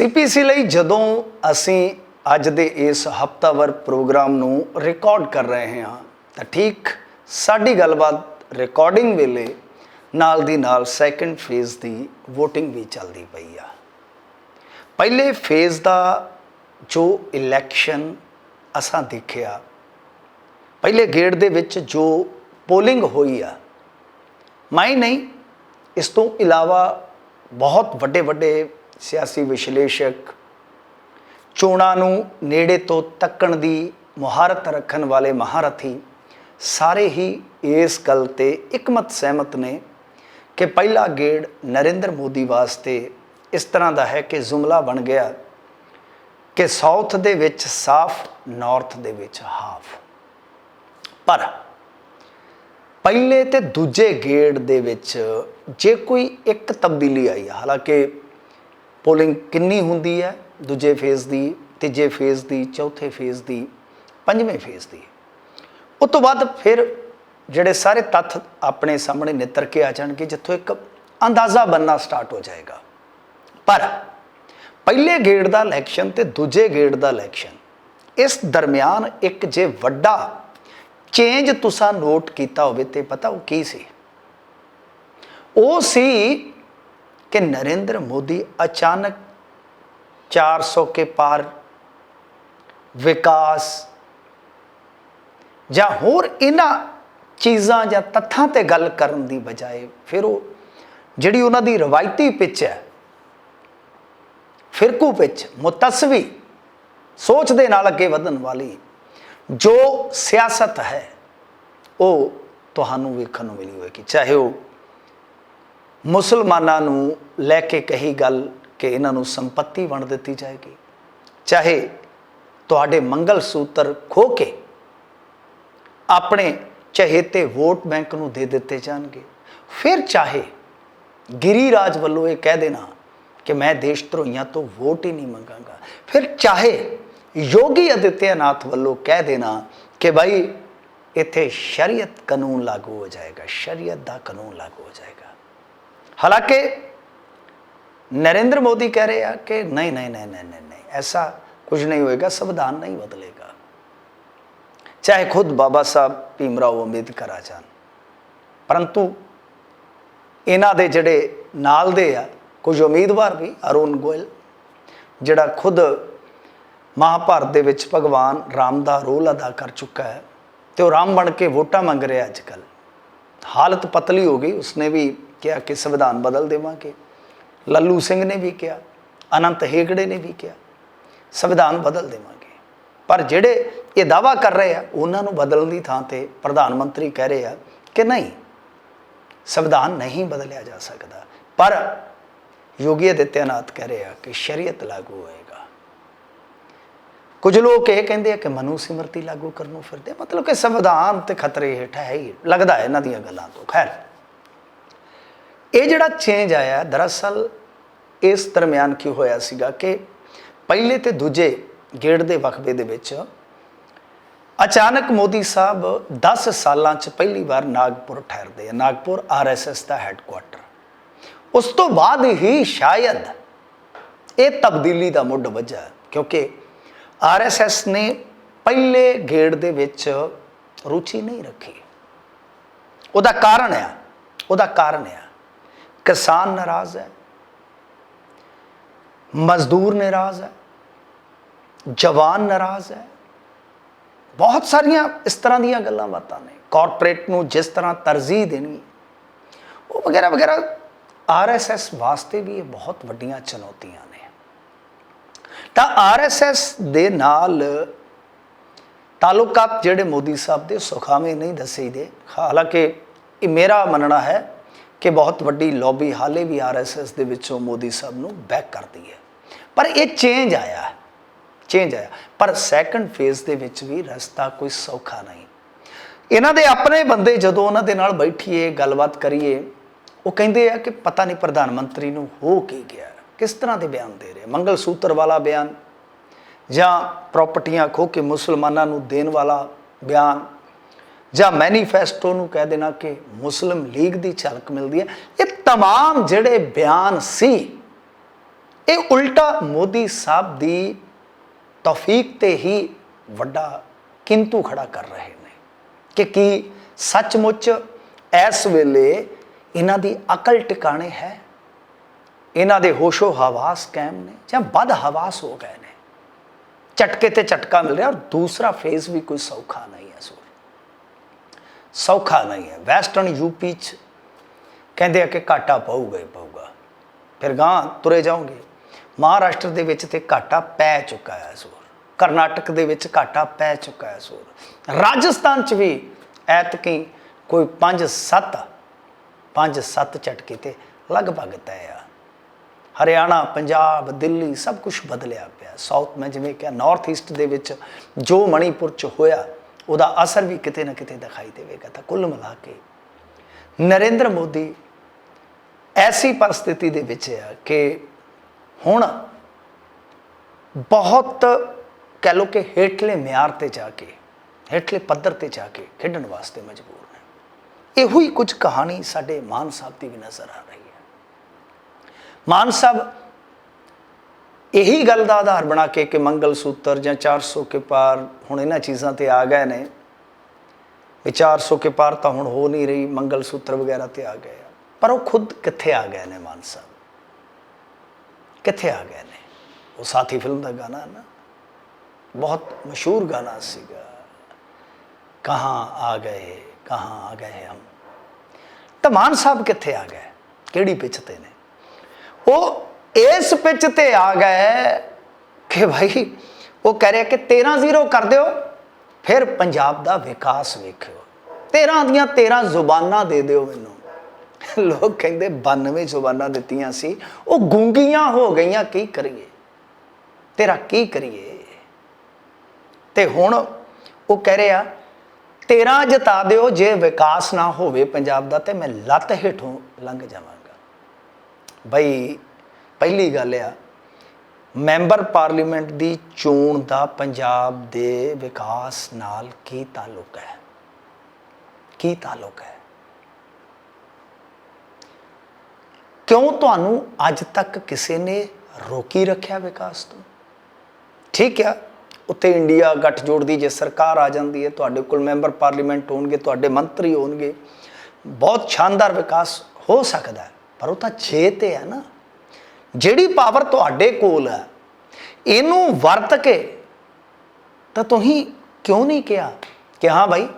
CPC ਲਈ ਜਦੋਂ ਅਸੀਂ ਅੱਜ ਦੇ ਇਸ ਹਫਤਾਵਰ ਪ੍ਰੋਗਰਾਮ ਨੂੰ ਰਿਕਾਰਡ ਕਰ ਰਹੇ ਹਾਂ, ਤਾਂ ਠੀਕ ਸਾਡੀ ਗੱਲਬਾਤ ਰਿਕਾਰਡਿੰਗ ਵੇਲੇ ਨਾਲ ਦੀ ਨਾਲ ਸੈਕੰਡ ਫੇਜ਼ ਦੀ VOTING ਵੀ ਚੱਲਦੀ ਪਈ ਆ। ਪਹਿਲੇ ਫੇਜ਼ ਦਾ ਜੋ ਇਲੈਕਸ਼ਨ ਅਸਾਂ ਦੇਖਿਆ, ਪਹਿਲੇ ਗੇੜ ਦੇ ਵਿੱਚ ਜੋ ਪੋਲਿੰਗ ਹੋਈ ਆ ਮੈਂ ਨਹੀਂ ਇਸ ਤੋਂ ਇਲਾਵਾ ਬਹੁਤ ਵੱਡੇ ਵੱਡੇ ਸਿਆਸੀ ਵਿਸ਼ਲੇਸ਼ਕ, ਚੋਣਾਂ ਨੂੰ ਨੇੜੇ ਤੋਂ ਤੱਕਣ ਦੀ ਮੁਹਾਰਤ ਰੱਖਣ ਵਾਲੇ ਮਹਾਰਥੀ ਸਾਰੇ ਹੀ ਇਸ ਗੱਲ ਤੇ ਇਕਮਤ ਸਹਿਮਤ ਨੇ ਕਿ ਪਹਿਲਾ ਗੇੜ ਨਰਿੰਦਰ ਮੋਦੀ ਵਾਸਤੇ ਇਸ ਤਰ੍ਹਾਂ ਦਾ ਹੈ ਕਿ ਜੁਮਲਾ ਬਣ ਗਿਆ ਕਿ ਸਾਊਥ ਦੇ ਵਿੱਚ ਸਾਫ਼, ਨਾਰਥ ਦੇ ਵਿੱਚ ਹਾਫ ਪਰ ਪਹਿਲੇ ਤੇ ਦੂਜੇ ਗੇੜ ਦੇ ਵਿੱਚ ਜੇ ਕੋਈ ਇੱਕ ਤਬਦੀਲੀ ਆਈ, ਹਾਲਾਂਕਿ ਪੋਲਿੰਗ ਕਿੰਨੀ ਹੁੰਦੀ ਹੈ? ਦੂਜੇ ਫੇਜ਼ ਦੀ, ਤੀਜੇ ਫੇਜ਼ ਦੀ, ਚੌਥੇ ਫੇਜ਼ ਦੀ, ਪੰਜਵੇਂ ਫੇਜ਼ ਦੀ। ਉਸ ਤੋਂ ਬਾਅਦ ਫਿਰ ਜਿਹੜੇ ਸਾਰੇ ਤੱਥ ਆਪਣੇ ਸਾਹਮਣੇ ਨਿੱਤਰ ਕੇ ਆ ਜਾਣਗੇ, ਜਿੱਥੋਂ ਇੱਕ ਅੰਦਾਜ਼ਾ ਬੰਨਾ ਸਟਾਰਟ ਹੋ ਜਾਏਗਾ। ਪਰ ਪਹਿਲੇ ਗੇੜ ਦਾ ਇਲੈਕਸ਼ਨ ਤੇ ਦੂਜੇ ਗੇੜ ਦਾ ਇਲੈਕਸ਼ਨ ਇਸ ਦਰਮਿਆਨ ਇੱਕ ਜੇ ਵੱਡਾ ਚੇਂਜ ਤੁਸੀਂ ਨੋਟ ਕੀਤਾ ਹੋਵੇ ਤੇ ਪਤਾ ਉਹ ਕੀ ਸੀ? ਉਹ ਸੀ ਕਿ ਨਰਿੰਦਰ ਮੋਦੀ ਅਚਾਨਕ 400 ਕੇ ਪਾਰ ਵਿਕਾਸ ਜਾਂ ਹੋਰ ਇਹਨਾਂ ਚੀਜ਼ਾਂ ਜਾਂ ਤੱਥਾਂ ਤੇ ਗੱਲ ਕਰਨ ਦੀ ਬਜਾਏ ਫਿਰ ਉਹ ਜਿਹੜੀ ਉਹਨਾਂ ਦੀ ਰਵਾਇਤੀ ਪਿੱਚ ਹੈ, ਫਿਰਕੂ ਪਿੱਚ, ਮੁਤਸਵੀ ਸੋਚ ਦੇ ਨਾਲ ਅੱਗੇ ਵਧਣ ਵਾਲੀ ਜੋ ਸਿਆਸਤ ਹੈ, ਉਹ ਤੁਹਾਨੂੰ ਵੇਖਣ ਨੂੰ ਮਿਲੀ ਹੋਏਗੀ ਚਾਹੇ ਉਹ ਮੁਸਲਮਾਨਾਂ ਨੂੰ ਲੈ ਕੇ ਕਹੀ ਗੱਲ ਕਿ ਇਹਨਾਂ ਨੂੰ ਸੰਪਤੀ ਵੰਡ ਦਿੱਤੀ ਜਾਏਗੀ। ਚਾਹੇ ਤੁਹਾਡੇ ਮੰਗਲ ਸੂਤਰ ਖੋ ਕੇ ਆਪਣੇ ਚਹੇਤੇ ਵੋਟ ਬੈਂਕ ਨੂੰ ਦੇ ਦਿੱਤੇ ਜਾਣਗੇ। ਫਿਰ ਚਾਹੇ ਗਿਰੀਰਾਜ ਵੱਲੋਂ ਇਹ ਕਹਿ ਦੇਣਾ ਕਿ ਮੈਂ ਦੇਸ਼ ਧਰੋਈਆਂ ਤੋਂ ਵੋਟ ਹੀ ਨਹੀਂ ਮੰਗਾਂਗਾ। ਫਿਰ ਚਾਹੇ ਯੋਗੀ ਆਦਿੱਤਿਆਨਾਥ ਵੱਲੋਂ ਕਹਿ ਦੇਣਾ ਕਿ ਭਾਈ ਇੱਥੇ ਸ਼ਰੀਅਤ ਕਾਨੂੰਨ ਲਾਗੂ ਹੋ ਜਾਏਗਾ, ਸ਼ਰੀਅਤ ਦਾ ਕਾਨੂੰਨ ਲਾਗੂ ਹੋ ਜਾਏਗਾ। ਹਾਲਾਂਕਿ ਨਰਿੰਦਰ ਮੋਦੀ ਕਹਿ ਰਹੇ ਆ ਕਿ ਨਹੀਂ ਨਹੀਂ ਨਹੀਂ ਨਹੀਂ ਨਹੀਂ ਨਹੀਂ, ਐਸਾ ਕੁਝ ਨਹੀਂ ਹੋਏਗਾ, ਸੰਵਿਧਾਨ ਨਹੀਂ ਬਦਲੇਗਾ। ਚਾਹੇ ਖੁਦ ਬਾਬਾ ਸਾਹਿਬ ਭੀਮਰਾਓ ਅੰਬੇਦਕਰ ਆ ਜਾਣ, ਪਰੰਤੂ ਇਹਨਾਂ ਦੇ ਜਿਹੜੇ ਨਾਲ ਦੇ ਆ, ਕੁਝ ਉਮੀਦਵਾਰ ਵੀ, ਅਰੁਣ ਗੋਇਲ, ਜਿਹੜਾ ਖੁਦ ਮਹਾਭਾਰਤ ਦੇ ਵਿੱਚ ਭਗਵਾਨ ਰਾਮ ਦਾ ਰੋਲ ਅਦਾ ਕਰ ਚੁੱਕਾ ਹੈ, ਤੇ ਉਹ ਰਾਮ ਬਣ ਕੇ ਵੋਟਾਂ ਮੰਗ ਰਿਹਾ ਅੱਜ ਕੱਲ ਹਾਲਤ ਪਤਲੀ ਹੋ ਗਈ, ਉਸਨੇ ਵੀ ਕਿਹਾ ਕਿ ਸੰਵਿਧਾਨ ਬਦਲ ਦੇਵਾਂਗੇ। ਲੱਲੂ ਸਿੰਘ ਨੇ ਵੀ ਕਿਹਾ, ਅਨੰਤ ਹੇਗੜੇ ਨੇ ਵੀ ਕਿਹਾ, ਸੰਵਿਧਾਨ ਬਦਲ ਦੇਵਾਂਗੇ। ਪਰ ਜਿਹੜੇ ਇਹ ਦਾਵਾ ਕਰ ਰਹੇ ਆ, ਉਹਨਾਂ ਨੂੰ ਬਦਲਣ ਦੀ ਥਾਂ ਤੇ ਪ੍ਰਧਾਨ ਮੰਤਰੀ ਕਹਿ ਰਹੇ ਆ ਕਿ ਨਹੀਂ, ਸੰਵਿਧਾਨ ਨਹੀਂ ਬਦਲਿਆ ਜਾ ਸਕਦਾ। ਪਰ ਯੋਗੀ ਆਦਿੱਤਿਆਨਾਥ ਕਹਿ ਰਹੇ ਆ ਕਿ ਸ਼ਰੀਅਤ ਲਾਗੂ ਹੋਏਗਾ। ਕੁਝ ਲੋਕ ਇਹ ਕਹਿੰਦੇ ਆ ਕਿ ਮਨੂ ਸਿਮਰਤੀ ਲਾਗੂ ਕਰਨ ਨੂੰ ਫਿਰਦੇ ਮਤਲਬ ਕਿ ਸੰਵਿਧਾਨ ਤੇ ਖਤਰੇ ਹੇਠ ਹੈ ਹੀ, ਲੱਗਦਾ ਹੈ ਇਹਨਾਂ ਦੀਆਂ ਗੱਲਾਂ ਤੋਂ। ਖੈਰ ਇਹ ਜਿਹੜਾ ਚੇਂਜ ਆਇਆ, ਦਰਅਸਲ ਇਸ ਦਰਮਿਆਨ ਕੀ ਹੋਇਆ ਸੀਗਾ ਕਿ ਪਹਿਲੇ ਤੇ ਦੂਜੇ ਗੇੜ ਦੇ ਵਕਫੇ ਦੇ ਵਿੱਚ ਅਚਾਨਕ ਮੋਦੀ ਸਾਹਿਬ 10 ਸਾਲਾਂ 'ਚ ਪਹਿਲੀ ਵਾਰ ਨਾਗਪੁਰ ਠਹਿਰਦੇ ਆ। ਨਾਗਪੁਰ ਆਰਐਸਐਸ ਦਾ ਹੈੱਡਕੁਆਟਰ ਉਸ ਤੋਂ ਬਾਅਦ ਹੀ ਸ਼ਾਇਦ ਇਹ ਤਬਦੀਲੀ ਦਾ ਮੁੱਢ ਵੱਜਾ ਕਿਉਂਕਿ ਆਰਐਸਐਸ ਨੇ ਪਹਿਲੇ ਗੇੜ ਦੇ ਵਿੱਚ ਰੁਚੀ ਨਹੀਂ ਰੱਖੀ। ਉਹਦਾ ਕਾਰਨ ਆ, ਉਹਦਾ ਕਾਰਨ ਆ ਕਿਸਾਨ ਨਾਰਾਜ਼ ਹੈ, ਮਜ਼ਦੂਰ ਨਾਰਾਜ਼ ਹੈ, ਜਵਾਨ ਨਾਰਾਜ਼ ਹੈ। ਬਹੁਤ ਸਾਰੀਆਂ ਇਸ ਤਰ੍ਹਾਂ ਦੀਆਂ ਗੱਲਾਂ ਬਾਤਾਂ ਨੇ। ਕਾਰਪੋਰੇਟ ਨੂੰ ਜਿਸ ਤਰ੍ਹਾਂ ਤਰਜੀਹ ਦੇਣੀ, ਉਹ ਵਗੈਰਾ ਵਗੈਰਾ ਆਰਐਸਐਸ ਵਾਸਤੇ ਵੀ ਇਹ ਬਹੁਤ ਵੱਡੀਆਂ ਚੁਣੌਤੀਆਂ ਨੇ। ਤਾਂ ਆਰਐਸਐਸ ਦੇ ਨਾਲ ਤਾਲੁਕਾਤ ਜਿਹੜੇ ਮੋਦੀ ਸਾਹਿਬ ਦੇ ਸੁਖਾਵੇਂ ਨਹੀਂ ਦੱਸੇ ਦੇ ਹਾਲਾਂਕਿ ਇਹ ਮੇਰਾ ਮੰਨਣਾ ਹੈ ਕਿ ਬਹੁਤ ਵੱਡੀ ਲੌਬੀ ਹਾਲੇ ਵੀ ਆਰਐਸਐਸ ਦੇ ਵਿੱਚੋਂ ਮੋਦੀ ਸਾਹਿਬ ਨੂੰ ਬੈਕ ਕਰਦੀ ਹੈ। ਪਰ ਇਹ ਚੇਂਜ ਆਇਆ। ਹੈ ਚੇਂਜ ਆਇਆ। ਪਰ ਸੈਕੰਡ ਫੇਜ਼ ਦੇ ਵਿੱਚ ਵੀ ਰਸਤਾ ਕੋਈ ਸੌਖਾ ਨਹੀਂ। ਇਹਨਾਂ ਦੇ ਆਪਣੇ ਬੰਦੇ ਜਦੋਂ ਉਹਨਾਂ ਦੇ ਨਾਲ ਬੈਠੀਏ, ਗੱਲਬਾਤ ਕਰੀਏ, ਉਹ ਕਹਿੰਦੇ ਆ ਕਿ ਪਤਾ ਨਹੀਂ ਪ੍ਰਧਾਨ ਮੰਤਰੀ ਨੂੰ ਹੋ ਕੀ ਗਿਆ। ਕਿਸ ਤਰ੍ਹਾਂ ਦੇ ਬਿਆਨ ਦੇ ਰਹੇ? ਮੰਗਲ ਸੂਤਰ ਵਾਲਾ ਬਿਆਨ ਜਾਂ ਪ੍ਰਾਪਰਟੀਆਂ ਖੋ ਕੇ ਮੁਸਲਮਾਨਾਂ ਨੂੰ ਦੇਣ ਵਾਲਾ ਬਿਆਨ? ਜਾਂ ਮੈਨੀਫੈਸਟੋ ਨੂੰ ਕਹਿ ਦੇਣਾ ਕਿ ਮੁਸਲਿਮ ਲੀਗ ਦੀ ਝਲਕ ਮਿਲਦੀ ਹੈ ਇਹ तमाम ਜਿਹੜੇ ਬਿਆਨ ਸੀ ਇਹ ਉਲਟਾ ਮੋਦੀ ਸਾਹਿਬ ਦੀ ਤੌਫੀਕ ਤੇ ਹੀ ਵੱਡਾ ਕਿੰਤੂ ਖੜਾ ਕਰ ਰਹੇ ਨੇ ਕਿ ਕੀ ਸੱਚਮੁੱਚ ਇਸ ਵੇਲੇ ਇਹਨਾਂ ਦੀ ਅਕਲ ਟਿਕਾਣੇ ਹੈ ਇਹਨਾਂ ਦੇ ਹੋਸ਼ੋ ਹਵਾਸ ਕਾਇਮ ਨੇ ਜਾਂ ਬਦ ਹਵਾਸ ਹੋ ਗਏ ਨੇ ਝਟਕੇ ਤੇ ਝਟਕਾ ਮਿਲ ਰਿਹਾ ਔਰ ਦੂਸਰਾ ਫੇਜ਼ ਵੀ ਕੋਈ ਸੌਖਾ ਨਹੀਂ ਹੈ ਸੂਰ ਸੌਖਾ ਨਹੀਂ ਹੈ। ਵੈਸਟਰਨ ਯੂਪੀ ਚ ਕਹਿੰਦੇ ਆ ਕਿ ਘਾਟਾ ਪਊਗਾ ਹੀ ਪਊਗਾ। ਫਿਰ ਗਾਂ ਤੁਰੇ ਜਾਓਗੇ। ਮਹਾਰਾਸ਼ਟਰ ਦੇ ਵਿੱਚ ਤੇ ਘਾਟਾ ਪੈ ਚੁੱਕਾ ਹੈ ਸੂਰ ਕਰਨਾਟਕ ਦੇ ਵਿੱਚ ਘਾਟਾ ਪੈ ਚੁੱਕਾ ਹੈ ਸੂਰ ਰਾਜਸਥਾਨ ਚ ਵੀ ਐਤਕੀ ਕੋਈ 5 7 5 7 ਝਟਕੇ ਤੇ ਲਗਭਗ ਤੈ ਆ। ਹਰਿਆਣਾ, ਪੰਜਾਬ, ਦਿੱਲੀ ਸਭ ਕੁਝ ਬਦਲਿਆ ਪਿਆ। ਸਾਊਥ ਮੈਂ ਜਿਵੇਂ ਕਿਹਾ ਨਾਰਥ ਈਸਟ ਦੇ ਵਿੱਚ ਜੋ ਮਣੀਪੁਰ ਚ ਹੋਇਆ ਉਹਦਾ ਅਸਰ ਵੀ ਕਿਤੇ ਨਾ ਕਿਤੇ ਦਿਖਾਈ ਦੇਵੇਗਾ ਤਾਂ ਕੁੱਲ ਮਿਲਾ ਕੇ ਨਰਿੰਦਰ ਮੋਦੀ ਐਸੀ ਪਰਿਸਥਿਤੀ ਦੇ ਵਿੱਚ ਆ ਕਿ ਹੁਣ ਬਹੁਤ ਕਹਿ ਲੋ ਕਿ ਹੇਠਲੇ ਮਿਆਰ ਤੇ ਜਾ ਕੇ, ਹੇਠਲੇ ਪੱਧਰ ਤੇ ਜਾ ਕੇ ਖੇਡਣ ਵਾਸਤੇ ਮਜਬੂਰ ਨੇ। ਇਹੋ ਹੀ ਕੁਝ ਕਹਾਣੀ ਸਾਡੇ ਮਾਨ ਸਾਹਿਬ ਦੀ ਵੀ ਨਜ਼ਰ ਆ ਰਹੀ ਹੈ। ਮਾਨ ਸਾਹਿਬ ਇਹੀ ਗੱਲ ਦਾ ਆਧਾਰ ਬਣਾ ਕੇ ਕਿ ਮੰਗਲ ਸੂਤਰ ਜਾਂ 400 ਕੇ ਪਾਰ ਹੁਣ ਇਹਨਾਂ ਚੀਜ਼ਾਂ ਤੇ ਆ ਗਏ ਨੇ। ਵੀ 400 ਕੇ ਪਾਰ ਤਾਂ ਹੁਣ ਹੋ ਨਹੀਂ ਰਹੀ, ਮੰਗਲ ਸੂਤਰ ਵਗੈਰਾ ਤੇ ਆ ਗਏ ਪਰ ਉਹ ਖੁਦ ਕਿੱਥੇ ਆ ਗਏ ਨੇ ਮਾਨ ਸਾਹਿਬ? ਕਿੱਥੇ ਆ ਗਏ ਨੇ? ਉਹ ਸਾਥੀ ਫਿਲਮ ਦਾ ਗਾਣਾ ਨਾ, ਬਹੁਤ ਮਸ਼ਹੂਰ ਗਾਣਾ ਸੀਗਾ। ਕਹਾਂ ਆ ਗਏ, ਕਹਾਂ ਆ ਗਏ ਹਮ। ਤਾਂ ਮਾਨ ਸਾਹਿਬ ਕਿੱਥੇ ਆ ਗਏ? ਕਿਹੜੀ ਪਿੱਛ ਤੇ ਨੇ? ਉਹ ਇਸ ਪਿੱਚ ਤੇ ਆ ਗਏ ਕਿ ਭਾਈ, ਉਹ ਕਹਿ ਰਿਹਾ ਕਿ 13-0 ਕਰ ਦਿਓ, ਫਿਰ ਪੰਜਾਬ ਦਾ ਵਿਕਾਸ ਵੇਖਿਓ। 13 ਦੀਆਂ 13 ਜ਼ੁਬਾਨਾਂ ਦੇ ਦਿਓ ਮੈਨੂੰ। ਲੋਕ ਕਹਿੰਦੇ 92 ਜ਼ੁਬਾਨਾਂ ਦਿੱਤੀਆਂ ਸੀ, ਉਹ ਗੂੰਗੀਆਂ ਹੋ ਗਈਆਂ, ਕੀ ਕਰੀਏ? ਤੇਰਾ ਕੀ ਕਰੀਏ? ਤੇ ਹੁਣ ਉਹ ਕਹਿ ਰਿਹਾ 13 ਜਿਤਾ ਦਿਓ, ਜੇ ਵਿਕਾਸ ਨਾ ਹੋਵੇ ਪੰਜਾਬ ਦਾ, ਤੇ ਮੈਂ ਲੱਤ ਹੇਠੋਂ ਲੰਘ ਜਾਵਾਂਗਾ। ਬਈ ਪਹਿਲੀ ਗੱਲ ਆ, ਮੈਂਬਰ ਪਾਰਲੀਮੈਂਟ ਦੀ ਚੋਣ ਦਾ ਪੰਜਾਬ ਦੇ ਵਿਕਾਸ ਨਾਲ ਕੀ ਤਾਲੁਕ ਹੈ? ਕੀ ਤਾਲੁਕ ਹੈ? ਕਿਉਂ ਤੁਹਾਨੂੰ ਅੱਜ ਤੱਕ ਕਿਸੇ ਨੇ ਰੋਕੀ ਰੱਖਿਆ ਵਿਕਾਸ ਤੋਂ? ਠੀਕ ਆ, ਉੱਥੇ ਇੰਡੀਆ ਗੱਠਜੋੜ ਦੀ ਜੇ ਸਰਕਾਰ ਆ ਜਾਂਦੀ ਹੈ, ਤੁਹਾਡੇ ਕੋਲ ਮੈਂਬਰ ਪਾਰਲੀਮੈਂਟ ਹੋਣਗੇ, ਤੁਹਾਡੇ ਮੰਤਰੀ ਹੋਣਗੇ, ਬਹੁਤ ਸ਼ਾਨਦਾਰ ਵਿਕਾਸ ਹੋ ਸਕਦਾ ਪਰ ਉਹ ਤਾਂ ਛੇ ਤੇ ਹੈ ਨਾ। ਜਿਹੜੀ ਪਾਵਰ ਤੁਹਾਡੇ ਕੋਲ ਹੈ, ਇਹਨੂੰ ਵਰਤ ਕੇ ਤਾਂ ਤੁਸੀਂ ਕਿਉਂ ਨਹੀਂ ਕਿਹਾ? ਕਿ ਹਾਂ ਭਾਈ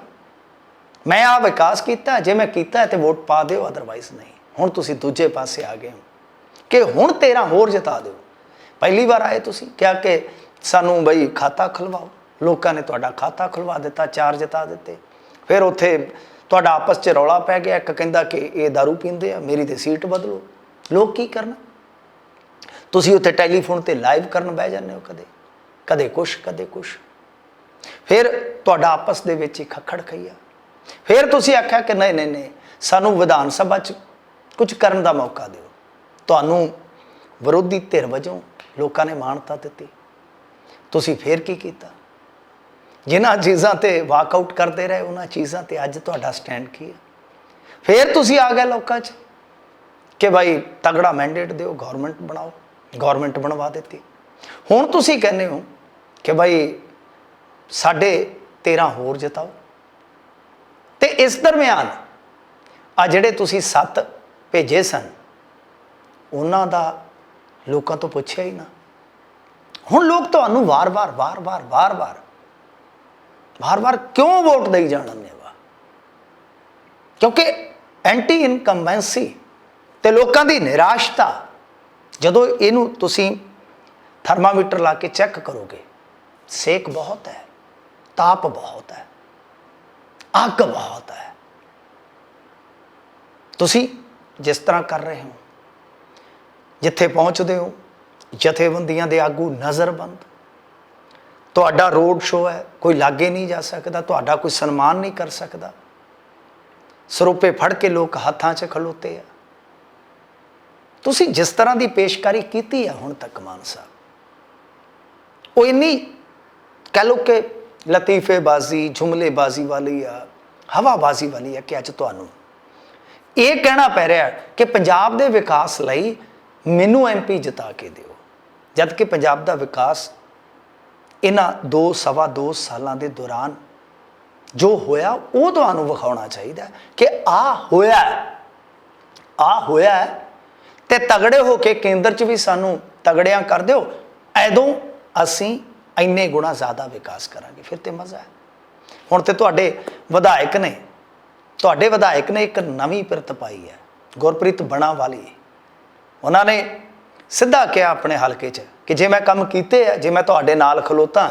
ਮੈਂ ਆ ਵਿਕਾਸ ਕੀਤਾ, ਜੇ ਮੈਂ ਕੀਤਾ ਹੈ ਤੇ ਵੋਟ ਪਾ ਦਿਓ ਅਦਰਵਾਈਜ਼ ਨਹੀਂ। ਹੁਣ ਤੁਸੀਂ ਦੂਜੇ ਪਾਸੇ ਆ ਗਏ ਹੋ। ਕਿ ਹੁਣ ਤੇਰਾ ਹੋਰ ਜਿਤਾ ਦਿਓ। ਪਹਿਲੀ ਵਾਰ ਆਏ ਤੁਸੀਂ, ਕਿਹਾ ਕਿ ਸਾਨੂੰ ਬਈ ਖਾਤਾ ਖੁਲਵਾਓ। ਲੋਕਾਂ ਨੇ ਤੁਹਾਡਾ ਖਾਤਾ ਖੁਲਵਾ ਦਿੱਤਾ, ਚਾਰ ਜਿਤਾ ਦਿੱਤੇ। ਫਿਰ ਉੱਥੇ ਤੁਹਾਡਾ ਆਪਸ 'ਚ ਰੌਲਾ ਪੈ ਗਿਆ। ਇੱਕ ਕਹਿੰਦਾ ਕਿ ਇਹ दारू ਪੀਂਦੇ ਆ, ਮੇਰੀ ਤੇ ਸੀਟ ਬਦਲੋ। ਲੋਕ ਕੀ ਕਰਨ? ਤੁਸੀਂ ਉੱਥੇ ਟੈਲੀਫੋਨ ਤੇ ਲਾਈਵ ਕਰਨ ਬਹਿ ਜਾਂਦੇ ਹੋ ਕਦੇ? ਕਦੇ ਕੁਛ ਕਦੇ ਕੁਛ। ਫਿਰ ਤੁਹਾਡਾ ਆਪਸ ਦੇ ਵਿੱਚ ਹੀ ਖੱਖੜ ਖਈਆ। ਫਿਰ ਤੁਸੀਂ ਆਖਿਆ ਕਿ ਨਹੀਂ ਨਹੀਂ ਨਹੀਂ, ਸਾਨੂੰ ਵਿਧਾਨ ਸਭਾ 'ਚ ਕੁਝ ਕਰਨ ਦਾ ਮੌਕਾ ਦਿਓ। ਤੁਹਾਨੂੰ ਵਿਰੋਧੀ ਧਿਰ ਵਜੋਂ ਲੋਕਾਂ ਨੇ ਮਾਨਤਾ ਦਿੱਤੀ। ਤੁਸੀਂ ਫਿਰ ਕੀ ਕੀਤਾ? ਜਿਨ੍ਹਾਂ ਚੀਜ਼ਾਂ ਤੇ ਵਾਕਆਊਟ ਕਰਦੇ ਰਹੇ, ਉਹਨਾਂ ਚੀਜ਼ਾਂ ਤੇ ਅੱਜ ਤੁਹਾਡਾ ਸਟੈਂਡ ਕੀ ਹੈ ਫਿਰ ਤੁਸੀਂ ਆ ਗਏ ਲੋਕਾਂ 'ਚ ਕਿ ਭਾਈ ਤਗੜਾ ਮੈਂਡੇਟ ਦਿਓ ਗਵਰਨਮੈਂਟ ਬਣਾਓ। ਗਵਰਨਮੈਂਟ ਬਣਵਾ ਦਿੱਤੀ। ਹੁਣ ਤੁਸੀਂ ਕਹਿੰਦੇ ਹੋ ਕਿ ਭਾਈ ਸਾਡੇ 13 ਹੋਰ ਜਿਤਾਓ। ਤੇ ਇਸ ਦਰਮਿਆਨ ਆ ਜਿਹੜੇ ਤੁਸੀਂ ਸੱਤ ਭੇਜੇ ਸਨ, ਉਹਨਾਂ ਦਾ ਲੋਕਾਂ ਤੋਂ ਪੁੱਛਿਆ ਹੀ ਨਾ। ਹੁਣ ਲੋਕ ਤੁਹਾਨੂੰ ਵਾਰ-ਵਾਰ ਵਾਰ-ਵਾਰ ਵਾਰ-ਵਾਰ ਵਾਰ-ਵਾਰ ਕਿਉਂ ਵੋਟ ਦੇਈ ਜਾਣਗੇ ਵਾ ਕਿਉਂਕਿ ਐਂਟੀ ਇਨਕੰਬੈਂਸੀ ਤੇ ਲੋਕਾਂ ਦੀ ਨਿਰਾਸ਼ਤਾ ਜਦੋਂ ਇਹਨੂੰ ਤੁਸੀਂ ਥਰਮਾਮੀਟਰ ਲਾ ਕੇ ਚੈੱਕ ਕਰੋਗੇ, ਸੇਕ ਬਹੁਤ ਹੈ, ਤਾਪ ਬਹੁਤ ਹੈ, ਅੱਗ ਬਹੁਤ ਹੈ। ਤੁਸੀਂ ਜਿਸ ਤਰ੍ਹਾਂ ਕਰ ਰਹੇ ਹੋ, ਜਿੱਥੇ ਪਹੁੰਚਦੇ ਹੋ, ਜਥੇਬੰਦੀਆਂ ਦੇ ਆਗੂ ਨਜ਼ਰਬੰਦ, ਤੁਹਾਡਾ ਰੋਡ ਸ਼ੋਅ ਹੈ, ਕੋਈ ਲਾਗੇ ਨਹੀਂ ਜਾ ਸਕਦਾ, ਤੁਹਾਡਾ ਕੋਈ ਸਨਮਾਨ ਨਹੀਂ ਕਰ ਸਕਦਾ। ਸਰੋਪੇ ਫੜ ਕੇ ਲੋਕ ਹੱਥਾਂ 'ਚ ਖਲੋਤੇ ਆ। ਤੁਸੀਂ ਜਿਸ ਤਰ੍ਹਾਂ ਦੀ ਪੇਸ਼ਕਾਰੀ ਕੀਤੀ ਆ ਹੁਣ ਤੱਕ ਮਾਨ ਸਾਹਿਬ ਉਹ ਇੰਨੀ ਕਹਿ ਲੋ ਕਿ ਲਤੀਫੇਬਾਜ਼ੀ ਜੁਮਲੇਬਾਜ਼ੀ ਵਾਲੀ ਆ, ਹਵਾਬਾਜ਼ੀ ਵਾਲੀ ਆ ਕਿ ਅੱਜ ਤੁਹਾਨੂੰ। ਇਹ ਕਹਿਣਾ ਪੈ ਰਿਹਾ ਕਿ ਪੰਜਾਬ ਦੇ ਵਿਕਾਸ ਲਈ ਮੈਨੂੰ ਐਮਪੀ ਜਿਤਾ ਕੇ ਦਿਓ। ਜਦ ਕਿ ਪੰਜਾਬ ਦਾ ਵਿਕਾਸ ਇਹਨਾਂ ਦੋ, ਸਵਾ ਦੋ ਸਾਲਾਂ ਦੇ ਦੌਰਾਨ ਜੋ ਹੋਇਆ, ਉਹ ਤੁਹਾਨੂੰ ਵਿਖਾਉਣਾ ਚਾਹੀਦਾ ਕਿ ਆ ਹੋਇਆ ਆ ਹੋਇਆ ਤੇ ਤਗੜੇ ਹੋ ਕੇ ਕੇਂਦਰ 'ਚ ਵੀ ਸਾਨੂੰ ਤਗੜਿਆਂ ਕਰ ਦਿਓ, ਐਦੋਂ ਅਸੀਂ ਇੰਨੇ ਗੁਣਾ ਜ਼ਿਆਦਾ ਵਿਕਾਸ ਕਰਾਂਗੇ। ਫਿਰ ਤੇ ਮਜ਼ਾ ਹੈ। ਹੁਣ ਤੇ ਤੁਹਾਡੇ ਵਿਧਾਇਕ ਨੇ, ਤੁਹਾਡੇ ਵਿਧਾਇਕ ਨੇ ਇੱਕ ਨਵੀਂ ਪਿਰਤ ਪਾਈ ਹੈ, ਗੁਰਪ੍ਰੀਤ ਬਣਾ ਵਾਲੀ ਉਹਨਾਂ ਨੇ ਸਿੱਧਾ ਕਿਹਾ ਆਪਣੇ ਹਲਕੇ 'ਚ ਕਿ ਜੇ ਮੈਂ ਕੰਮ ਕੀਤੇ ਆ, ਜੇ ਮੈਂ ਤੁਹਾਡੇ ਨਾਲ ਖਲੋਤਾ,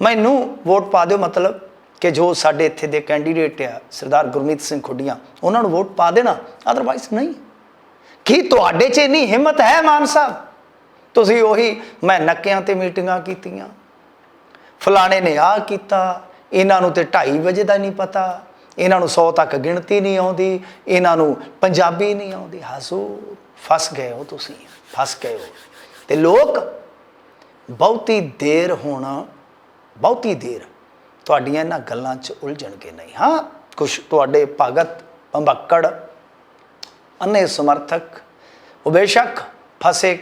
ਮੈਨੂੰ ਵੋਟ ਪਾ ਦਿਓ ਮਤਲਬ ਕਿ ਜੋ ਸਾਡੇ ਇੱਥੇ ਦੇ ਕੈਂਡੀਡੇਟ ਆ, ਸਰਦਾਰ ਗੁਰਮੀਤ ਸਿੰਘ ਖੁੱਡੀਆਂ, ਉਹਨਾਂ ਨੂੰ ਵੋਟ ਪਾ ਦੇਣਾ ਅਦਰਵਾਈਜ਼ ਨਹੀਂ। ਕੀ ਤੁਹਾਡੇ 'ਚ ਇੰਨੀ ਹਿੰਮਤ ਹੈ ਮਾਨ ਸਾਹਿਬ? ਤੁਸੀਂ ਉਹੀ ਮੈਂ ਨੱਕਿਆਂ ਤੇ ਮੀਟਿੰਗਾਂ ਕੀਤੀਆਂ, ਫਲਾਣੇ ਨੇ ਆਹ ਕੀਤਾ, ਇਹਨਾਂ ਨੂੰ ਤੇ 2:30 ਵਜੇ ਦਾ ਨਹੀਂ ਪਤਾ, ਇਹਨਾਂ ਨੂੰ 100 ਤੱਕ ਗਿਣਤੀ ਨਹੀਂ ਆਉਂਦੀ, ਇਹਨਾਂ ਨੂੰ ਪੰਜਾਬੀ ਨਹੀਂ ਆਉਂਦੀ। ਹਾਸੋ ਫਸ ਗਏ ਹੋ ਤੁਸੀਂ, ਫਸ ਗਏ ਹੋ। ਤੇ ਲੋਕ ਬਹੁਤੀ ਦੇਰ ਹੋਣਾ, ਬਹੁਤੀ ਦੇਰ ਤੁਹਾਡੀਆਂ ਇਹਨਾਂ ਗੱਲਾਂ 'ਚ ਉਲਝਣਗੇ ਨਹੀਂ। ਹਾਂ ਕੁਝ ਤੁਹਾਡੇ ਭਗਤ ਭੰਬੱਕੜ ਅੰਨੇ ਸਮਰਥਕ ਉਹ ਬੇਸ਼ੱਕ ਫਸੇ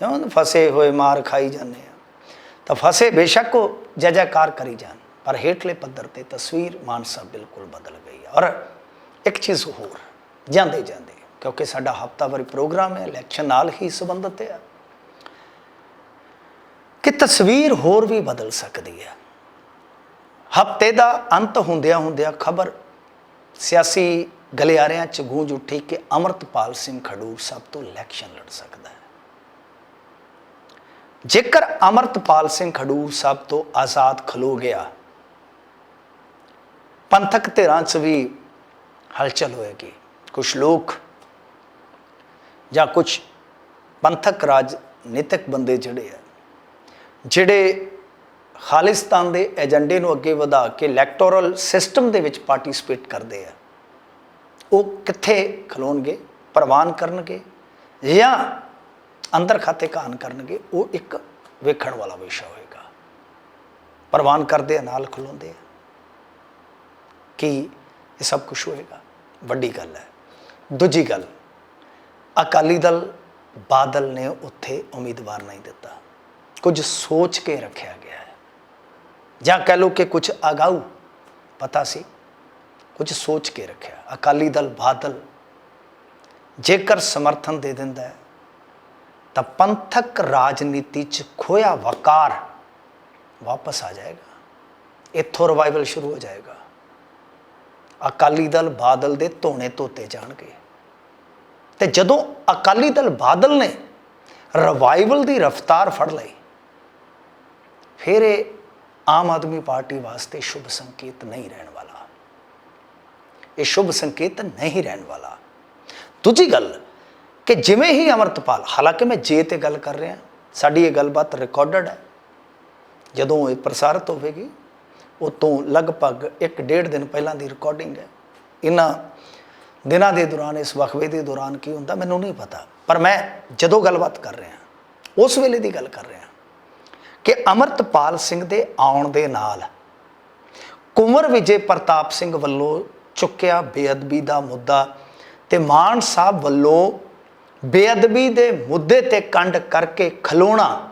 ਜਿਉਂ ਫਸੇ ਹੋਏ ਮਾਰ ਖਾਈ ਜਾਂਦੇ ਆ। ਤਾਂ ਫਸੇ ਬੇਸ਼ੱਕ ਉਹ ਜੈ ਜੈਕਾਰ ਕਰੀ ਜਾਣ। ਪਰ ਹੇਠਲੇ ਪੱਧਰ ਤੇ ਤਸਵੀਰ ਮਾਨਸਾ ਬਿਲਕੁਲ ਬਦਲ ਗਈ ਔਰ ਇੱਕ ਚੀਜ਼ ਹੋਰ, ਜਾਂਦੇ ਜਾਂਦੇ, ਕਿਉਂਕਿ ਸਾਡਾ ਹਫਤਾਵਾਰੀ ਪ੍ਰੋਗਰਾਮ ਹੈ, ਇਲੈਕਸ਼ਨ ਨਾਲ ਹੀ ਸੰਬੰਧਿਤ ਹੈ ਕਿ ਤਸਵੀਰ ਹੋਰ ਵੀ ਬਦਲ ਸਕਦੀ ਹੈ ਹਫ਼ਤੇ ਦਾ ਅੰਤ ਹੁੰਦਿਆਂ ਹੁੰਦਿਆਂ ਖਬਰ, ਸਿਆਸੀ ਗਲਿਆਰਿਆਂ ਚ ਗੂੰਜ ਉੱਠੀ ਕਿ ਅਮਰਤਪਾਲ ਸਿੰਘ ਖਡੂਰ ਸਭ ਤੋਂ ਇਲੈਕਸ਼ਨ ਲੜ ਸਕਦਾ ਹੈ। ਜੇਕਰ ਅਮਰਤਪਾਲ ਸਿੰਘ ਖਡੂਰ ਸਾਹਿਬ ਤੋਂ ਆਜ਼ਾਦ ਖਲੋ ਗਿਆ, ਪੰਥਕ ਧਿਰਾਂ 'ਚ ਵੀ ਹਲਚਲ ਹੋਏਗੀ। ਕੁਝ ਲੋਕ ਜਾਂ ਕੁਝ ਪੰਥਕ ਰਾਜਨੀਤਿਕ ਬੰਦੇ ਜਿਹੜੇ ਆ, ਜਿਹੜੇ ਖਾਲਿਸਤਾਨ ਦੇ ਏਜੰਡੇ ਨੂੰ ਅੱਗੇ ਵਧਾ ਕੇ ਇਲੈਕਟੋਰਲ ਸਿਸਟਮ ਦੇ ਵਿੱਚ ਪਾਰਟਿਸਿਪੇਟ ਕਰਦੇ ਆ ਉਹ ਕਿੱਥੇ ਖਲੋਣਗੇ? ਪ੍ਰਵਾਨ ਕਰਨਗੇ ਜਾਂ ਅੰਦਰ ਖਾਤੇ ਕਾਨ ਕਰਨਗੇ? ਉਹ ਇੱਕ ਵੇਖਣ ਵਾਲਾ ਵਿਸ਼ਾ ਹੋਏਗਾ। ਪ੍ਰਵਾਨ ਕਰਦੇ ਆ, ਨਾਲ ਖਲੋਂਦੇ ਆ। ਕਿ ਇਹ ਸਭ ਕੁਝ ਹੋਏਗਾ? ਵੱਡੀ ਗੱਲ ਹੈ। ਦੂਜੀ ਗੱਲ, ਅਕਾਲੀ ਦਲ ਬਾਦਲ ਨੇ ਉੱਥੇ ਉਮੀਦਵਾਰ ਨਹੀਂ ਦਿੱਤਾ। ਕੁਝ ਸੋਚ ਕੇ ਰੱਖਿਆ ਗਿਆ ਹੈ। ਜਾਂ ਕਹਿ ਲਓ ਕਿ ਕੁਝ ਅਗਾਊ ਪਤਾ ਸੀ। ਕੁਝ ਸੋਚ ਕੇ ਰੱਖਿਆ। ਅਕਾਲੀ ਦਲ, ਬਾਦਲ ਜੇਕਰ ਸਮਰਥਨ ਦੇ ਦਿੰਦਾ ਹੈ, ਤਾਂ ਪੰਥਕ ਰਾਜਨੀਤੀ 'ਚ ਖੋਇਆ ਵਕਾਰ ਵਾਪਸ ਆ ਜਾਏਗਾ। ਇੱਥੋਂ ਰਿਵਾਈਵਲ ਸ਼ੁਰੂ ਹੋ ਜਾਏਗਾ। ਅਕਾਲੀ ਦਲ, ਬਾਦਲ ਦੇ ਧੋਣੇ ਧੋਤੇ ਜਾਣਗੇ। ਤੇ ਜਦੋਂ ਅਕਾਲੀ ਦਲ, ਬਾਦਲ ਨੇ ਰਿਵਾਈਵਲ ਦੀ ਰਫ਼ਤਾਰ ਫੜ ਲਈ, ਫਿਰ ਇਹ ਆਮ ਆਦਮੀ ਪਾਰਟੀ ਵਾਸਤੇ ਸ਼ੁਭ ਸੰਕੇਤ ਨਹੀਂ ਰਹਿਣ ਇਹ ਸ਼ੁਭ ਸੰਕੇਤ ਨਹੀਂ ਰਹਿਣ ਵਾਲਾ। ਦੂਜੀ ਗੱਲ ਕਿ ਜਿਵੇਂ ਹੀ ਅਮਰਤਪਾਲ, ਹਾਲਾਂਕਿ ਮੈਂ ਜੇ ਤੇ ਗੱਲ ਕਰ ਰਿਹਾ, ਸਾਡੀ ਇਹ ਗੱਲਬਾਤ ਰਿਕਾਰਡਡ ਹੈ। ਜਦੋਂ ਇਹ ਪ੍ਰਸਾਰਿਤ ਹੋਵੇਗੀ ਉਹ ਤੋਂ ਲਗਭਗ 1.5 ਦਿਨ ਪਹਿਲਾਂ ਦੀ ਰਿਕਾਰਡਿੰਗ ਹੈ। ਇਹਨਾਂ ਦਿਨਾਂ ਦੇ ਦੌਰਾਨ, ਇਸ ਵਕਫੇ ਦੇ ਦੌਰਾਨ ਕੀ ਹੁੰਦਾ ਮੈਨੂੰ ਨਹੀਂ ਪਤਾ। ਪਰ ਮੈਂ ਜਦੋਂ ਗੱਲਬਾਤ ਕਰ ਰਿਹਾ, ਉਸ ਵੇਲੇ ਦੀ ਗੱਲ ਕਰ ਰਿਹਾ ਕਿ ਅਮਰਤਪਾਲ ਸਿੰਘ ਦੇ ਆਉਣ ਦੇ ਨਾਲ ਕੁੰਵਰ ਵਿਜੇ ਪ੍ਰਤਾਪ ਸਿੰਘ ਵੱਲੋਂ ਚੁੱਕਿਆ ਬੇਅਦਬੀ ਦਾ ਮੁੱਦਾ ਤੇ ਮਾਨ ਸਾਹਿਬ ਵੱਲੋਂ ਬੇਅਦਬੀ ਦੇ ਮੁੱਦੇ ਤੇ ਕੰਡ ਕਰਕੇ ਖਲੋਣਾ,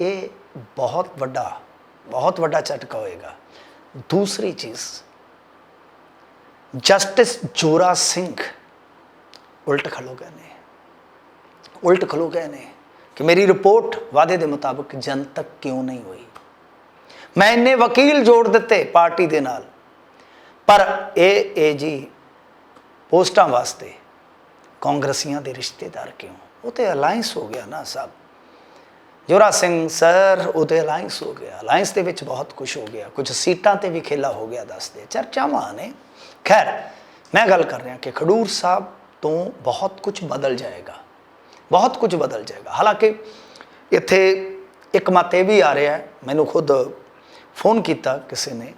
ਇਹ ਬਹੁਤ ਵੱਡਾ ਬਹੁਤ ਵੱਡਾ ਝਟਕਾ ਹੋਏਗਾ। ਦੂਸਰੀ ਚੀਜ਼, ਜਸਟਿਸ ਜੋਰਾ ਸਿੰਘ ਉਲਟ ਖਲੋ ਗਏ ਨੇ। ਉਲਟ ਖਲੋ ਗਏ ਨੇ ਕਿ ਮੇਰੀ ਰਿਪੋਰਟ ਵਾਅਦੇ ਦੇ ਮੁਤਾਬਕ ਜਨਤਕ ਕਿਉਂ ਨਹੀਂ ਹੋਈ? ਮੈਂ ਇੰਨੇ ਵਕੀਲ ਜੋੜ ਦਿੱਤੇ ਪਾਰਟੀ ਦੇ ਨਾਲ। ਪਰ ਇਹ ਇਹ ਜੀ ਪੋਸਟਾਂ ਵਾਸਤੇ ਕਾਂਗਰਸੀਆਂ ਦੇ ਰਿਸ਼ਤੇਦਾਰ ਕਿਉਂ? ਉਹ ਤੇ ਅਲਾਈਅੰਸ ਹੋ ਗਿਆ ਨਾ ਸਭ। ਜੋਰਾ ਸਿੰਘ ਸਰ ਉਹਦੇ ਅਲਾਈਅੰਸ ਹੋ ਗਿਆ। ਅਲਾਈਅੰਸ ਦੇ ਵਿੱਚ ਬਹੁਤ ਕੁਝ ਹੋ ਗਿਆ। ਕੁਝ ਸੀਟਾਂ ਤੇ ਵੀ ਖੇਲਾ ਹੋ ਗਿਆ ਦੱਸਦੇ ਚਰਚਾਵਾਂ ਨੇ। ਖੈਰ, ਮੈਂ ਗੱਲ ਕਰ ਰਿਹਾ ਕਿ ਖਡੂਰ ਸਾਹਿਬ ਤੋਂ ਬਹੁਤ ਕੁਝ ਬਦਲ ਜਾਏਗਾ। ਬਹੁਤ ਕੁਝ ਬਦਲ ਜਾਏਗਾ। ਹਾਲਾਂਕਿ ਇੱਥੇ ਇੱਕ ਮਤ ਇਹ ਵੀ ਆ ਰਿਹਾ ਹੈ। ਮੈਨੂੰ ਖੁਦ ਫੋਨ ਕੀਤਾ ਕਿਸੇ ਨੇ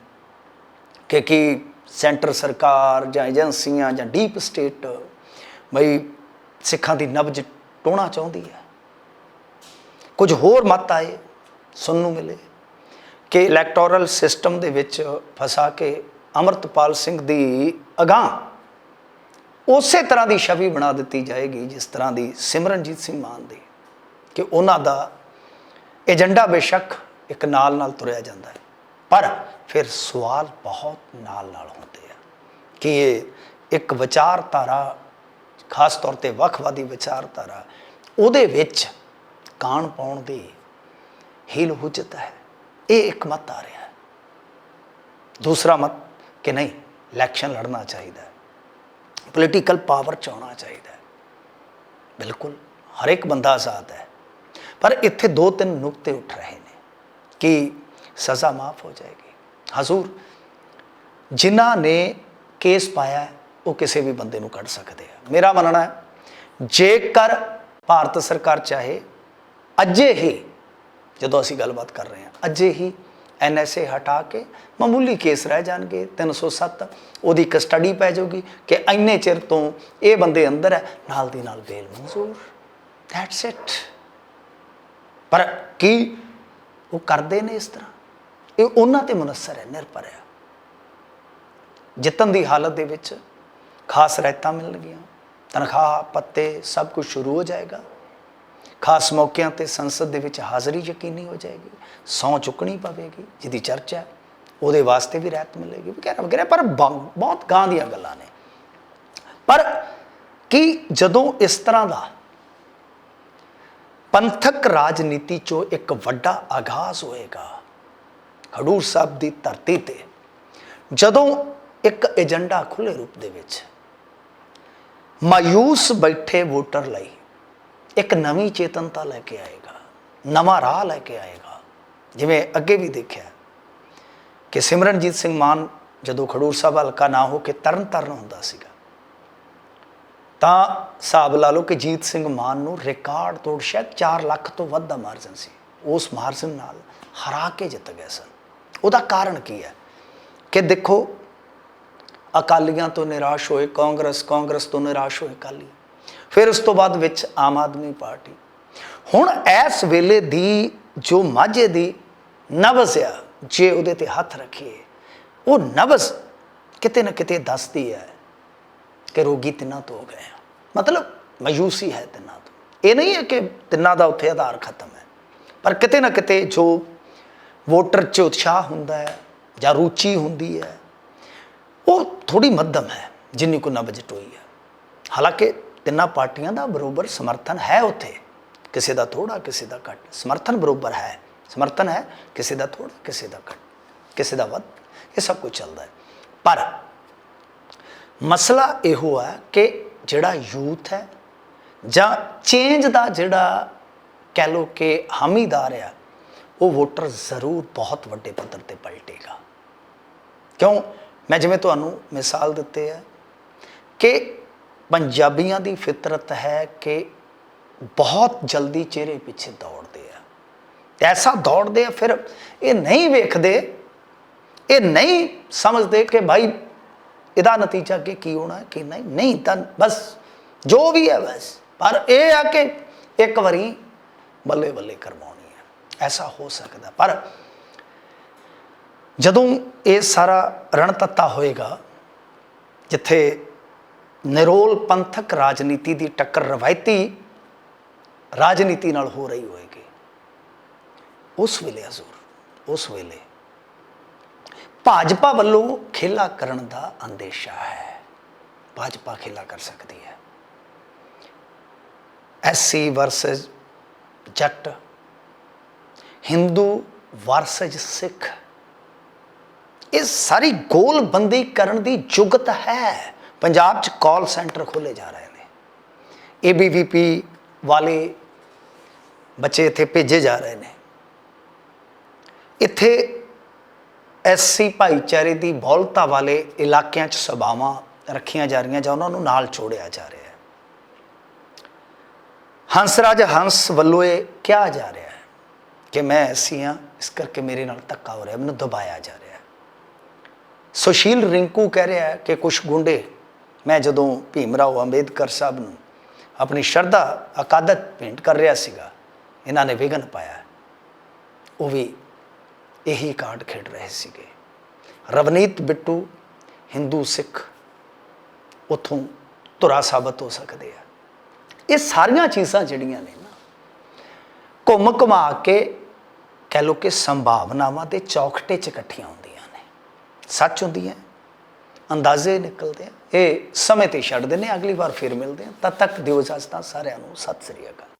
ਕਿ ਕੀ ਸੈਂਟਰ ਸਰਕਾਰ ਜਾਂ ਏਜੰਸੀਆਂ ਜਾਂ ਡੀਪ ਸਟੇਟ, ਬਈ ਸਿੱਖਾਂ ਦੀ ਨਬਜ ਟੋਣਾ ਚਾਹੁੰਦੀ ਹੈ। ਕੁਝ ਹੋਰ ਮਤ ਆਏ, ਸੁਣਨ ਨੂੰ ਮਿਲੇ ਕਿ ਇਲੈਕਟੋਰਲ ਸਿਸਟਮ ਦੇ ਵਿੱਚ ਫਸਾ ਕੇ ਅਮਰਤਪਾਲ ਸਿੰਘ ਦੀ ਅਗਾਹ ਉਸੇ ਤਰ੍ਹਾਂ ਦੀ ਛਵੀ ਬਣਾ ਦਿੱਤੀ ਜਾਏਗੀ ਜਿਸ ਤਰ੍ਹਾਂ ਦੀ ਸਿਮਰਨਜੀਤ ਸਿੰਘ ਮਾਨ ਦੀ, ਕਿ ਉਹਨਾਂ ਦਾ ਏਜੰਡਾ ਬੇਸ਼ੱਕ ਇੱਕ ਨਾਲ ਨਾਲ ਤੁਰਿਆ ਜਾਂਦਾ ਹੈ। ਪਰ ਫਿਰ ਸਵਾਲ ਬਹੁਤ ਨਾਲ ਨਾਲ ਹੁੰਦੇ ਆ ਕਿ ਇਹ ਇੱਕ ਵਿਚਾਰਧਾਰਾ, ਖਾਸ ਤੌਰ ਤੇ ਵੱਖਵਾਦੀ ਵਿਚਾਰਧਾਰਾ, ਉਹਦੇ ਵਿੱਚ ਕਾਣ ਪਾਉਣ ਦੀ ਹੀਲ ਹੁਜਤ ਹੈ। ਇਹ ਇੱਕ ਮਤ ਆ ਰਿਹਾ ਹੈ। ਦੂਸਰਾ ਮਤ ਕਿ ਨਹੀਂ, ਇਲੈਕਸ਼ਨ ਲੜਨਾ ਚਾਹੀਦਾ ਹੈ। ਪੋਲੀਟੀਕਲ ਪਾਵਰ ਚਾਹਣਾ ਚਾਹੀਦਾ ਹੈ। ਬਿਲਕੁਲ, ਹਰ ਇੱਕ ਬੰਦਾ ਆਜ਼ਾਦ ਹੈ। ਪਰ ਇੱਥੇ ਦੋ ਤਿੰਨ ਨੁਕਤੇ ਉੱਠ ਰਹੇ ਨੇ ਕਿ ਸਜ਼ਾ ਮਾਫ ਹੋ ਜਾਏਗੀ। ਹਜ਼ੂਰ, ਜਿਨ੍ਹਾਂ ਨੇ ਕੇਸ ਪਾਇਆ ਉਹ ਕਿਸੇ ਵੀ ਬੰਦੇ ਨੂੰ ਕੱਢ ਸਕਦੇ ਆ। ਮੇਰਾ ਮੰਨਣਾ ਹੈ, ਜੇਕਰ ਭਾਰਤ ਸਰਕਾਰ ਚਾਹੇ, ਅੱਜੇ ਹੀ, ਜਦੋਂ ਅਸੀਂ ਗੱਲਬਾਤ ਕਰ ਰਹੇ ਹਾਂ, ਅੱਜੇ ਹੀ ਐਨਐਸਏ ਹਟਾ ਕੇ ਮਾਮੂਲੀ ਕੇਸ ਰਹਿ ਜਾਣਗੇ 307 ਉਹਦੀ ਕਸਟਡੀ ਪੈ ਜਾਊਗੀ ਕਿ ਇੰਨੇ ਚਿਰ ਤੋਂ ਇਹ ਬੰਦੇ ਅੰਦਰ ਹੈ, ਨਾਲ ਦੀ ਨਾਲ ਬੇਲ ਮਨਜ਼ੂਰ। ਦੈਟਸ ਇਟ ਪਰ ਕੀ ਉਹ ਕਰਦੇ ਨੇ ਇਸ ਤਰ੍ਹਾਂ? ਇਹ ਉਹਨਾਂ ਤੇ ਮੁਨਸਰ ਹੈ, ਨਿਰਭਰ ਹੈ। ਜਿੱਤਣ ਦੀ ਹਾਲਤ ਦੇ ਵਿੱਚ ਖਾਸ ਰਹਿਤਾਂ ਮਿਲਣਗੀਆਂ। ਤਨਖਾਹ, ਪੱਤੇ ਸਭ ਕੁਝ ਸ਼ੁਰੂ ਹੋ ਜਾਏਗਾ। ਖਾਸ ਮੌਕਿਆਂ ਤੇ ਸੰਸਦ ਦੇ ਵਿੱਚ ਹਾਜ਼ਰੀ ਯਕੀਨੀ ਹੋ ਜਾਏਗੀ। ਸੌ ਚੁੱਕਣੀ ਪਵੇਗੀ, ਜਿਹਦੀ ਚਰਚਾ ਉਹਦੇ ਵਾਸਤੇ ਵੀ ਰਹਿਤ ਮਿਲੇਗੀ। ਵਗੈਰਾ ਵਗੈਰਾ, ਪਰ ਬਹੁਤ ਗਾਂ ਦੀਆਂ ਗੱਲਾਂ ਨੇ। ਪਰ ਕੀ ਜਦੋਂ ਇਸ ਤਰ੍ਹਾਂ ਦਾ ਪੰਥਕ ਰਾਜਨੀਤੀ ਚੋਂ ਇੱਕ ਵੱਡਾ ਆਗਾਜ਼ ਹੋਏਗਾ ਖਡੂਰ ਸਾਹਿਬ ਦੀ ਧਰਤੀ ਤੇ ਜਦੋਂ ਇੱਕ ਏਜੰਡਾ ਖੁੱਲੇ ਰੂਪ ਦੇ ਵਿੱਚ ਮਾਯੂਸ ਬੈਠੇ ਵੋਟਰ ਲਈ ਇੱਕ ਨਵੀਂ ਚੇਤਨਤਾ ਲੈ ਕੇ ਆਏਗਾ, ਨਵਾਂ ਰਾਹ ਲੈ ਕੇ ਆਏਗਾ। ਜਿਵੇਂ ਅੱਗੇ ਵੀ ਦੇਖਿਆ, ਕਿ ਸਿਮਰਨਜੀਤ ਸਿੰਘ ਮਾਨ ਜਦੋਂ ਖਡੂਰ ਸਾਹਿਬ ਹਲਕਾ ਨਾ ਹੋ ਕੇ ਤਰਨ ਤਰਨ ਹੁੰਦਾ ਸੀਗਾ, ਤਾਂ ਹਿਸਾਬ ਲਾ ਲਓ ਕਿ ਜੀਤ ਸਿੰਘ ਮਾਨ ਨੂੰ ਰਿਕਾਰਡ ਤੋੜ ਸ਼ਾਇਦ 4 ਲੱਖ ਤੋਂ ਵੱਧ ਦਾ ਮਾਰਜਨ ਸੀ। ਉਸ ਮਾਰਜਨ ਨਾਲ ਹਰਾ ਕੇ ਜਿੱਤ ਗਏ ਸਨ। ਉਹਦਾ ਕਾਰਨ ਕੀ ਹੈ? ਕਿ ਦੇਖੋ, ਅਕਾਲੀਆਂ ਤੋਂ ਨਿਰਾਸ਼ ਹੋਏ, ਕਾਂਗਰਸ ਕਾਂਗਰਸ ਤੋਂ ਨਿਰਾਸ਼ ਹੋਏ ਅਕਾਲੀ। ਫਿਰ ਉਸ ਤੋਂ ਬਾਅਦ ਵਿੱਚ ਆਮ ਆਦਮੀ ਪਾਰਟੀ। ਹੁਣ ਇਸ ਵੇਲੇ ਦੀ ਜੋ ਮਾਝੇ ਦੀ ਨਬਜ਼ ਆ, ਜੇ ਉਹਦੇ ਤੇ ਹੱਥ ਰੱਖੀਏ, ਉਹ ਨਬਜ਼ ਕਿਤੇ ਨਾ ਕਿਤੇ ਦੱਸਦੀ ਹੈ ਕਿ ਰੋਗੀ ਤਿੰਨਾਂ ਤੋਂ ਹੋ ਗਏ ਆ। ਮਤਲਬ ਮਾਯੂਸੀ ਹੈ ਤਿੰਨਾਂ ਤੋਂ। ਇਹ ਨਹੀਂ ਹੈ ਕਿ ਤਿੰਨਾਂ ਦਾ ਉੱਥੇ ਆਧਾਰ ਖਤਮ ਹੈ। ਪਰ ਕਿਤੇ ਨਾ ਕਿਤੇ ਜੋ ਵੋਟਰ 'ਚ ਉਤਸ਼ਾਹ ਹੁੰਦਾ ਹੈ ਜਾਂ ਰੁਚੀ ਹੁੰਦੀ ਹੈ, ਉਹ ਥੋੜੀ ਮੱਧਮ ਹੈ, ਜਿੰਨੀ ਕੋ ਬਜਟ ਹੋਈ ਹੈ। ਹਾਲਾਂਕਿ ਤਿੰਨਾਂ ਪਾਰਟੀਆਂ ਦਾ ਬਰੋਬਰ ਸਮਰਥਨ ਹੈ ਉੱਥੇ। ਕਿਸੇ ਦਾ ਥੋੜਾ ਕਿਸੇ ਦਾ ਘੱਟ। ਸਮਰਥਨ ਬਰੋਬਰ ਹੈ। ਸਮਰਥਨ ਹੈ, ਕਿਸੇ ਦਾ ਥੋੜਾ ਕਿਸੇ ਦਾ ਘੱਟ। ਕਿਸੇ ਦਾ ਵੱਧ, ਇਹ ਸਭ ਕੁਝ ਚੱਲਦਾ ਹੈ। ਪਰ ਮਸਲਾ ਇਹੋ ਹੈ ਕਿ ਜਿਹੜਾ ਯੂਥ ਹੈ ਜਾਂ ਚੇਂਜ ਦਾ ਜਿਹੜਾ ਕਹਿ ਲੋ ਕਿ ਹਾਮੀਦਾਰ ਆ ਉਹ ਵੋਟਰ ਜ਼ਰੂਰ ਬਹੁਤ ਵੱਡੇ ਪੱਧਰ ਤੇ ਪਲਟੇਗਾ। ਕਿਉਂ? ਮੈਂ ਜਿਵੇਂ ਤੁਹਾਨੂੰ ਮਿਸਾਲ ਦਿੱਤੇ ਹੈ ਕਿ ਪੰਜਾਬੀਆਂ ਦੀ ਫਿਤਰਤ ਹੈ ਕਿ ਬਹੁਤ ਜਲਦੀ ਚਿਹਰੇ ਪਿੱਛੇ ਦੌੜਦੇ ਆ। ਤੇ ਐਸਾ ਦੌੜਦੇ ਆ, ਫਿਰ ਇਹ ਨਹੀਂ ਵੇਖਦੇ, ਇਹ ਨਹੀਂ ਸਮਝਦੇ ਕਿ ਭਾਈ ਇਹਦਾ ਨਤੀਜਾ ਅੱਗੇ ਕੀ ਹੋਣਾ ਹੈ ਕਿ ਨਹੀਂ। ਨਹੀਂ ਤਾਂ ਬਸ ਜੋ ਵੀ ਹੈ ਬਸ। ਪਰ ਇਹ ਆ ਕਿ ਇੱਕ ਵਾਰੀ ਬੱਲੇ ਬੱਲੇ ਕਰਵਾਉਣਾ। ਐਸਾ ਹੋ ਸਕਦਾ। ਪਰ ਜਦੋਂ ਇਹ ਸਾਰਾ ਰਣਤੱਤਾ ਹੋਏਗਾ, ਜਿੱਥੇ ਨਿਰੋਲ ਪੰਥਕ ਰਾਜਨੀਤੀ ਦੀ ਟੱਕਰ ਰਵਾਇਤੀ ਰਾਜਨੀਤੀ ਨਾਲ ਹੋ ਰਹੀ ਹੋਏਗੀ, ਉਸ ਵੇਲੇ ਹਜ਼ੂਰ, ਉਸ ਵੇਲੇ ਭਾਜਪਾ ਵੱਲੋਂ ਖੇਲਾ ਕਰਨ ਦਾ ਅੰਦੇਸ਼ਾ ਹੈ। ਭਾਜਪਾ ਖੇਲਾ ਕਰ ਸਕਦੀ ਹੈ। ਐਸਸੀ ਵਰਸਸ ਜੱਟ ਹਿੰਦੂ ਵਰਸਸ ਸਿੱਖ। ਇਹ ਸਾਰੀ ਗੋਲਬੰਦੀ ਕਰਨ ਦੀ ਜੁਗਤ ਹੈ। ਪੰਜਾਬ 'ਚ ਕਾਲ ਸੈਂਟਰ ਖੋਲੇ ਜਾ ਰਹੇ ਨੇ। ਏਬੀਵੀਪੀ ਵਾਲੇ ਬੱਚੇ ਇੱਥੇ ਭੇਜੇ ਜਾ ਰਹੇ ਨੇ। ਇੱਥੇ ਐਸਸੀ ਭਾਈਚਾਰੇ ਦੀ ਬਹੁਲਤਾ ਵਾਲੇ ਇਲਾਕਿਆਂ 'ਚ ਸਭਾਵਾਂ ਰੱਖੀਆਂ ਜਾ ਰਹੀਆਂ ਜਾਂ ਉਹਨਾਂ ਨੂੰ ਨਾਲ ਜੋੜਿਆ ਜਾ ਰਿਹਾ ਹੈ। ਹੰਸਰਾਜ ਹੰਸ ਵੱਲੋਂ ਇਹ ਕਿਹਾ ਜਾ ਰਿਹਾ ਹੈ। ਕਿ ਮੈਂ ਐਸੀ ਹਾਂ, ਇਸ ਕਰਕੇ ਮੇਰੇ ਨਾਲ ਧੱਕਾ ਹੋ ਰਿਹਾ, ਮੈਨੂੰ ਦਬਾਇਆ ਜਾ ਰਿਹਾ ਸੁਸ਼ੀਲ ਰਿੰਕੂ ਕਹਿ ਰਿਹਾ ਹੈ ਕਿ ਕੁਝ ਗੁੰਡੇ, ਮੈਂ ਜਦੋਂ ਭੀਮ ਰਾਓ ਅੰਬੇਦਕਰ ਸਾਹਿਬ ਨੂੰ ਆਪਣੀ ਸ਼ਰਧਾ, ਅਕਾਦਤ ਭੇਂਟ ਕਰ ਰਿਹਾ ਸੀਗਾ, ਇਹਨਾਂ ਨੇ ਵਿਗਨ ਪਾਇਆ ਉਹ ਵੀ ਇਹੀ ਕਾਂਡ ਖੇਡ ਰਹੇ ਸੀਗੇ। ਰਵਨੀਤ ਬਿੱਟੂ, ਹਿੰਦੂ ਸਿੱਖ, ਉਥੋਂ ਧੁਰਾ ਸਾਬਤ ਹੋ ਸਕਦੇ ਆ। ਇਹ ਸਾਰੀਆਂ ਚੀਜ਼ਾਂ ਜਿਹੜੀਆਂ ਨੇ ਨਾ, ਘੁੰਮ ਘੁਮਾ ਕੇ ਕਹਿ ਲੋ ਕਿ ਸੰਭਾਵਨਾਵਾਂ ਦੇ ਚੌਕਟੇ 'ਚ ਇਕੱਠੀਆਂ ਹੁੰਦੀਆਂ ਨੇ। ਸੱਚ ਹੁੰਦੀਆਂ ਅੰਦਾਜ਼ੇ ਨਿਕਲਦੇ ਆ। ਇਹ ਸਮੇਂ ਤੇ ਛੱਡ ਦਿੰਦੇ ਅਗਲੀ ਵਾਰ ਫਿਰ ਮਿਲਦੇ ਹਾਂ ਤਦ ਤੱਕ ਦਿਓ ਇਜਾਜ਼ਤਾਂ ਸਾਰਿਆਂ ਨੂੰ। ਸਤਿ ਸ੍ਰੀ ਅਕਾਲ।